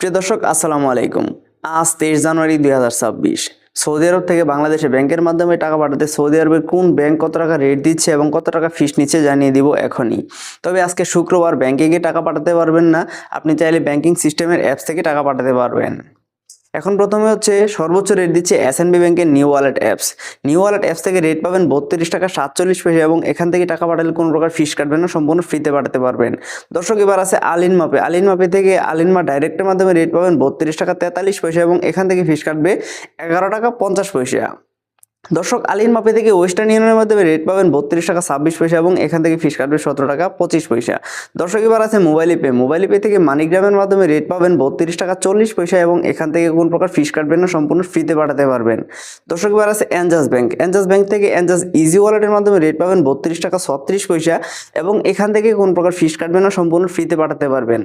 প্রিয় দর্শক, আসসালামু আলাইকুম। আজ তেইশ জানুয়ারি দুই হাজার ছাব্বিশ। সৌদি আরব থেকে বাংলাদেশে ব্যাংকের মাধ্যমে টাকা পাঠাতে সৌদি আরবের কোন ব্যাংক কত টাকা রেট দিচ্ছে এবং কত টাকা ফিস নিচ্ছে জানিয়ে দিব এখনই। তবে আজকে শুক্রবার ব্যাংকে গিয়ে টাকা পাঠাতে পারবেন না, আপনি চাইলে ব্যাংকিং সিস্টেমের অ্যাপস থেকে টাকা পাঠাতে পারবেন। এখন প্রথমে হচ্ছে সর্বোচ্চ রেট দিচ্ছে এস এন বি ব্যাংকের new wallet apps new wallet apps থেকে রেট পাবেন বত্রিশ টাকা সাতচল্লিশ পয়সা এবং এখান থেকে টাকা পাঠালে কোনো প্রকার ফিস কাটবেন না, সম্পূর্ণ ফ্রিতে পাঠাতে পারবেন। দর্শক, এবার আছে আলিন মাপে আলিন মাপে থেকে আলিন মা ডাইরেক্টের মাধ্যমে রেট পাবেন বত্রিশ টাকা তেতাল্লিশ পয়সা এবং এখান থেকে ফিস কাটবে এগারো টাকা পঞ্চাশ পয়সা। দর্শক, আলিন মাপে থেকে ওয়েস্টার্ন ইউনিয়নের মাধ্যমে রেট পাবেন বত্রিশ টাকা ছাব্বিশ পয়সা এবং এখান থেকে ফিস কাটবে সতেরো টাকা পঁচিশ পয়সা। দর্শক, এবার আছে মোবাইল পে মোবাইল পে থেকে মানিগ্রামের মাধ্যমে রেট পাবেন বত্রিশ টাকা চল্লিশ পয়সা এবং এখান থেকে কোন প্রকার ফিস কাটবেন না, সম্পূর্ণ ফ্রিতে পাঠাতে পারবেন। দর্শক, এবার আছে অ্যাঞ্জাস ব্যাংক অ্যাঞ্জাস ব্যাংক থেকে অ্যাঞ্জাস ইজি ওয়ালেটের মাধ্যমে রেট পাবেন বত্রিশ টাকা ছত্রিশ পয়সা এবং এখান থেকে কোন প্রকার ফিস কাটবেন না, সম্পূর্ণ ফ্রিতে পাঠাতে পারবেন।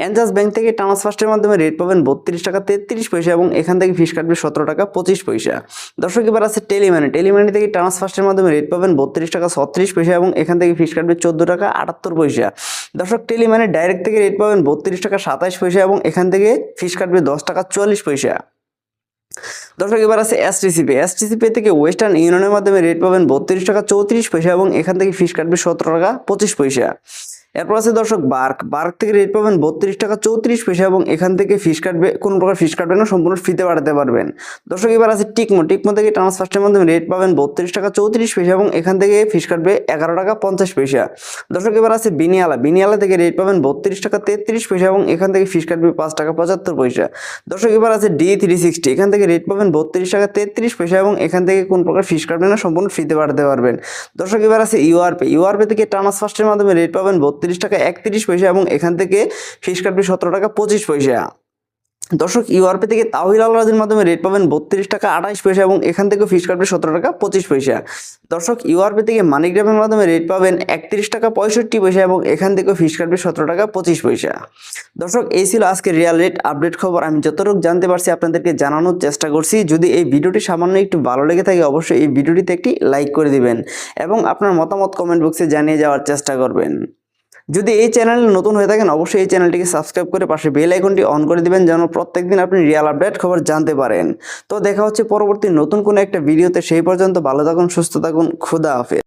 অ্যাঞ্জাস ব্যাংক থেকে ট্রান্সফার্স্টের মাধ্যমে রেট পাবেন বত্রিশ টাকা তেত্রিশ পয়সা এবং এখান থেকে ফিস কাটবে সতেরো টাকা পঁচিশ পয়সা। দর্শক, এবার আছে টেলিমানি টেলিমানি থেকে ট্রান্সফার্স্টের মাধ্যমে রেট পাবেন বত্রিশ টাকা ছত্রিশ পয়সা এবং এখান থেকে ফিস কাটবে চোদ্দ টাকা আটাত্তর পয়সা। দর্শক টেলিমানি ডাইরেক্ট থেকে রেট পাবেন বত্রিশ টাকা সাতাশ পয়সা এবং এখান থেকে ফিস কাটবে দশ টাকা চুয়াল্লিশ পয়সা। দর্শক, এবার আছে এসটিসিপি এসটিসিপি থেকে ওয়েস্টার্ন ইউনিয়নের মাধ্যমে রেট পাবেন বত্রিশ টাকা চৌত্রিশ পয়সা এবং এখান থেকে ফিস কাটবে সতেরো টাকা পঁচিশ পয়সা। এরপর আছে দর্শক বার্ক। বার্ক থেকে রেট পাবেন বত্রিশ টাকা চৌত্রিশ পয়সা এবং এখান থেকে ফিস কাটবে, কোনো প্রকার ফিস কাটবে না, সম্পূর্ণ ফ্রিতে বাড়াতে পারবেন। দর্শক, এবার আছে টিকমো। টিকমো থেকে ট্রান্সফার্স্টের মাধ্যমে রেট পাবেন বত্রিশ টাকা চৌত্রিশ পয়সা এবং এখান থেকে ফিস কাটবে এগারো টাকা পঞ্চাশ পয়সা। দর্শক, এবার আছে বিনিয়ালা। বিনিয়ালা থেকে রেট পাবেন বত্রিশ টাকা তেত্রিশ পয়সা এবং এখান থেকে ফিস কাটবে পাঁচ টাকা পঁচাত্তর পয়সা। দর্শক, এবার আছে ডি থ্রি সিক্সটি এখান থেকে রেট পাবেন বত্রিশ টাকা তেত্রিশ পয়সা এবং এখান থেকে কোন প্রকার ফিস কাটবে না, সম্পূর্ণ ফ্রিতে পাঠাতে পারবেন। দর্শক, এবার আছে ইউআরপে। ইউআরপে থেকে ট্রান্সফার্স্টের মাধ্যমে রেট পাবেন বত্রিশ টাকা একত্রিশ পয়সা এবং এখান থেকে ফিস কাটবে সতেরো টাকা পঁচিশ পয়সা। দর্শক ইউআরপি থেকে তাহিল আল রাজির মাধ্যমে রেট পাবেন বত্রিশ টাকা আঠাশ পয়সা এবং এখান থেকে ফিস কাটবে সতেরো টাকা পঁচিশ পয়সা। দর্শক ইউআরপি থেকে মানিগ্রামের মাধ্যমে রেট পাবেন একত্রিশ টাকা পঁয়ষট্টি পয়সা এবং এখান থেকে ফিস কাটবে সতেরো টাকা পঁচিশ পয়সা। দর্শক, এই ছিল আজকে রিয়াল রেট আপডেট খবর। আমি যতটুকু জানতে পারছি আপনাদেরকে জানানোর চেষ্টা করছি। যদি এই ভিডিওটি সামান্য একটু ভালো লেগে থাকে, অবশ্যই এই ভিডিওটিতে একটি লাইক করে দিবেন এবং আপনার মতামত কমেন্ট বক্সে জানিয়ে যাওয়ার চেষ্টা করবেন। যদি এই চ্যানেলে নতুন হয়ে থাকেন, অবশ্যই এই চ্যানেলটিকে সাবস্ক্রাইব করে পাশে বেল আইকনটি অন করে দিবেন যেন প্রত্যেকদিন আপনি রিয়াল আপডেট খবর জানতে পারেন। তো দেখা হচ্ছে পরবর্তী নতুন কোনো একটা ভিডিওতে, সেই পর্যন্ত ভালো থাকুন, সুস্থ থাকুন, খুদা হাফেজ।